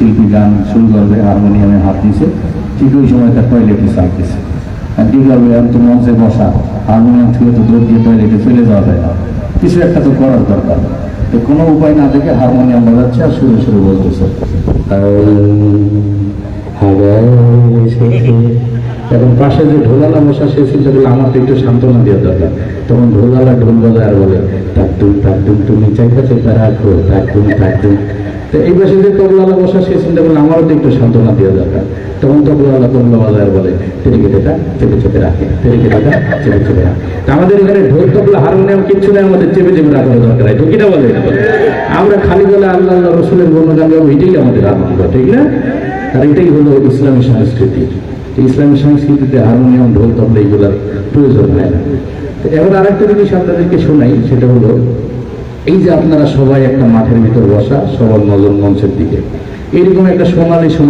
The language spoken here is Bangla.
শিল্পী গান শুরু করবে হারমোনিয়ামে হাত দিছে। ঠিক ওই সময় তার টয়লেটে চাপ দিছে। আর কি করবে আমি তো মঞ্চে বসা, হারমোনিয়াম থেকে তো দৌড় দিয়ে টয়লেটে চলে যাওয়া যায় না। কিছু একটা তো করার দরকার। তো কোনো উপায় না দেখে হারমোনিয়াম বাজাচ্ছে আর শুরু শুরু বলতেছে। এখন পাশে যে ঢোলালা বসা সে চিন্তা করলে আমার তো একটু সান্ত্বনা দেওয়া দরকার তখন ঢোলালা ঢোল বাজায় আর বলে, তাক তুম তাক তুম তুমি চাইতেছে তারা তাক তুম তাক তুম এই পাশে যে তবলালা বসা, সে চিন্তা করলে, আমারও তো একটু সান্ত্বনা দেওয়া দরকার। তখন তবলালা তবলা বাজায় আর বলে তেরিকে দেটা চেপে চেপে রাখে তেরিকে দেটা চেপে চেপে রাখে। তা আমাদের এখানে ঢোল, তবলা, হারমোনিয়াম কিচ্ছু নেই, আমাদের চেপে চেপে রাখার দরকার হয় না বলে আমরা খালি বলে আল্লাহ আল্লাহ, রসুলের বর্ণগান গাবো, এটাই আমাদের আনন্দ, ঠিক না? আর এটাই হলো ইসলামী সংস্কৃতি। ইসলামী সংস্কৃতিতে হারমোনিয়াম, ঢোল, তবলা এইগুলার প্রয়োজন হয় না এবার আরেকটা জিনিস আপনাদেরকে শোনাই, সেটা হলো এই যে আপনারা সবাই একটা মাঠের ভিতর বসা, সবার নজর মঞ্চের দিকে। এরকম একটা সোনালি সময়